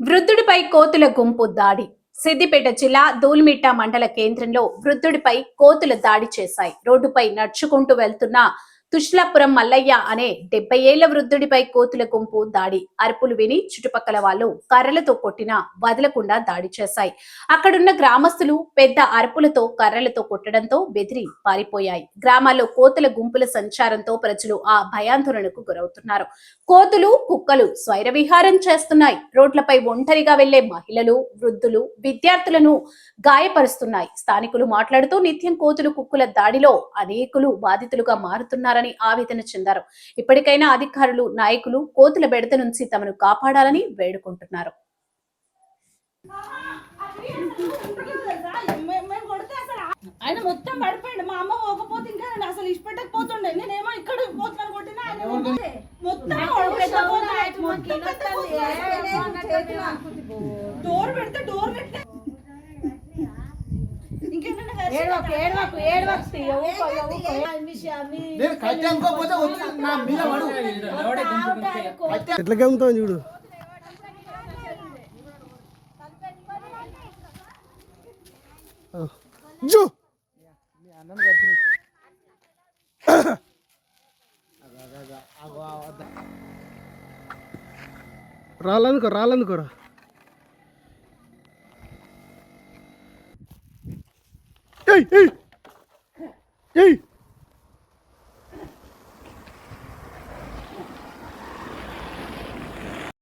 వృద్ధుడిపై కోతుల గుంపు దాడి. సిద్దిపేట జిల్లా దూల్మిట్ట మండల కేంద్రంలో వృద్ధుడిపై కోతుల దాడి చేశాయి. రోడ్డుపై నడుచుకుంటూ వెళ్తున్న తుష్లాపురం మల్లయ్య అనే డెబ్బై ఏళ్ళ వృద్ధుడిపై కోతుల గుంపు దాడి అరుపులు విని చుట్టుపక్కల వాళ్ళు కర్రలతో కొట్టినా వదలకుండా దాడి చేశాయి. అక్కడున్న గ్రామస్తులు పెద్ద అరుపులతో కర్రలతో కొట్టడంతో బెదిరి పారిపోయాయి. గ్రామాల్లో కోతుల గుంపుల సంచారంతో ప్రజలు ఆ భయాందోళనకు గురవుతున్నారు. కోతులు కుక్కలు స్వైర విహారం చేస్తున్నాయి. రోడ్లపై ఒంటరిగా వెళ్ళే మహిళలు వృద్ధులు విద్యార్థులను గాయపరుస్తున్నాయి. స్థానికులు మాట్లాడుతూ నిత్యం కోతులు కుక్కల దాడిలో అనేకులు బాధితులుగా మారుతున్నారు మారుతున్నారని ఆవేదన చెందారు. ఇప్పటికైనా అధికారులు నాయకులు కోతుల బెడత నుంచి తమను కాపాడాలని వేడుకుంటున్నారు. ఆయన మొత్తం పడిపోయిండు. మా అమ్మ పోకపోతే ఇంకా నేను అసలు ఇష్టపెట్టకపోతుండే నేనేమో ఇక్కడ పోతున్నాను కొట్టినా ఆయన మొత్తం ఎట్లా గమ్ముతావు చూడు. జో. రాళ్ళనుకో రాళ్ళనుకోరా? এই এই এই